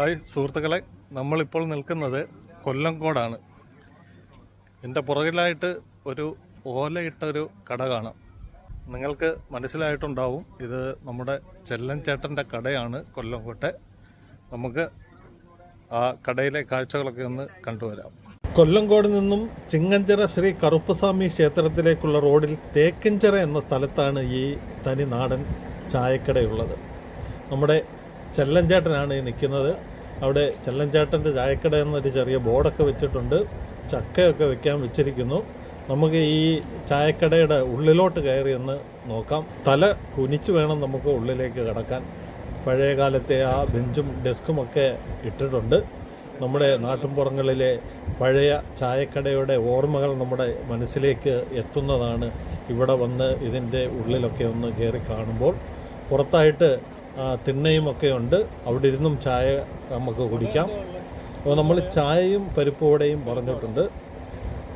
Hi സുഹൃത്തുക്കളെ നമ്മളിപ്പോൾ നിൽക്കുന്നത് കൊല്ലംകോടാണ്. എന്റെ പുറകിലായിട്ട് ഒരു ഓലയിട്ടൊരു കട കാണാം. നിങ്ങൾക്ക് മനസ്സിലായിട്ടുണ്ടാവും ഇത് നമ്മുടെ ചെല്ലൻ ചേട്ടന്റെ കടയാണ് കൊല്ലംകോട്ടെ. നമുക്ക് ആ കടയിലെ കാഴ്ചകളൊക്കെ ഒന്ന് കണ്ടുവരാം. കൊല്ലംകോട് നിന്നും ചിങ്ങഞ്ചിറ ശ്രീ കറുപ്പസ്വാമി ക്ഷേത്രത്തിലേക്കുള്ള റോഡിൽ തേക്കിഞ്ചിറ എന്ന സ്ഥലത്താണ് ഈ തനി നാടൻ ചായക്കടയുള്ളത്. നമ്മുടെ ചെല്ലഞ്ചേട്ടനാണ് ഈ നിൽക്കുന്നത്. അവിടെ ചെല്ലഞ്ചേട്ടന്റെ ചായക്കട എന്നൊരു ചെറിയ ബോർഡൊക്കെ വെച്ചിട്ടുണ്ട്. ചക്കയൊക്കെ വെക്കാൻ വെച്ചിരിക്കുന്നു. നമുക്ക് ഈ ചായക്കടയുടെ ഉള്ളിലോട്ട് കയറി ഒന്ന് നോക്കാം. തല കുനിച്ച് വേണം നമുക്ക് ഉള്ളിലേക്ക് കടക്കാൻ. പഴയ കാലത്തെ ആ ബെഞ്ചും ഡെസ്കും ഒക്കെ ഇട്ടിട്ടുണ്ട്. നമ്മുടെ നാട്ടിൻപുറങ്ങളിലെ പഴയ ചായക്കടയുടെ ഓർമ്മകൾ നമ്മുടെ മനസ്സിലേക്ക് എത്തുന്നതാണ് ഇവിടെ വന്ന് ഇതിന്റെ ഉള്ളിലൊക്കെ ഒന്ന് കയറി കാണുമ്പോൾ. പുറത്തായിട്ട് ആ, തിണ്ണയുമൊക്കെ ഉണ്ട്. അവിടെ ഇരുന്നും ചായ നമുക്ക് കുടിക്കാം. അപ്പോൾ നമ്മൾ ചായയും പരിപ്പുവടയും പറഞ്ഞിട്ടുണ്ട്.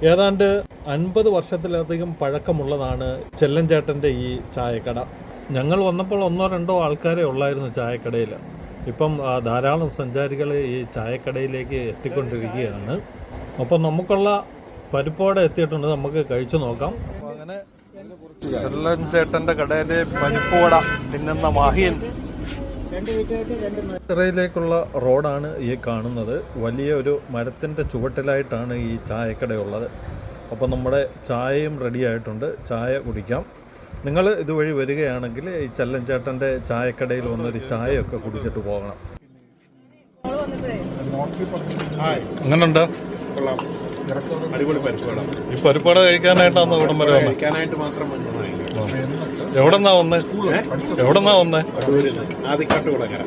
ഏതാണ്ട് അൻപത് വർഷത്തിലധികം പഴക്കമുള്ളതാണ് ചെല്ലഞ്ചേട്ടന്റെ ഈ ചായക്കട. ഞങ്ങൾ വന്നപ്പോൾ ഒന്നോ രണ്ടോ ആൾക്കാരെ ഉള്ളായിരുന്നു ചായക്കടയിൽ. ഇപ്പം ധാരാളം സഞ്ചാരികൾ ഈ ചായക്കടയിലേക്ക് എത്തിക്കൊണ്ടിരിക്കുകയാണ്. അപ്പം നമുക്കുള്ള പരിപ്പോടെ എത്തിയിട്ടുണ്ട്. നമുക്ക് കഴിച്ചു നോക്കാം. അപ്പോൾ ചേട്ടന്റെ കടയിലെ പരിപ്പുവട തിന്നുന്ന മാഹിയൻ. ിലേക്കുള്ള റോഡാണ് ഈ കാണുന്നത്. വലിയ ഒരു മരത്തിന്റെ ചുവട്ടിലായിട്ടാണ് ഈ ചായക്കടയുള്ളത്. അപ്പോൾ നമ്മുടെ ചായയും റെഡി ആയിട്ടുണ്ട്. ചായ കുടിക്കാം. നിങ്ങൾ ഇതുവഴി വരികയാണെങ്കിൽ ഈ ചല്ലഞ്ചേട്ടന്റെ ചായക്കടയിൽ വന്നൊരു ചായയൊക്കെ കുടിച്ചിട്ട് പോകണം. എങ്ങനെയുണ്ട് കൊള്ളാം. ഈ പരിപ്പാട് കഴിക്കാനായിട്ടാണ് ഇവിടം വരെ കഴിക്കാനായിട്ട് മാത്രം എവിടെന്നാ വന്നേ? എവിടെന്നാ വന്നേ? ആദ്യക്കാട്ട് കുളങ്ങര.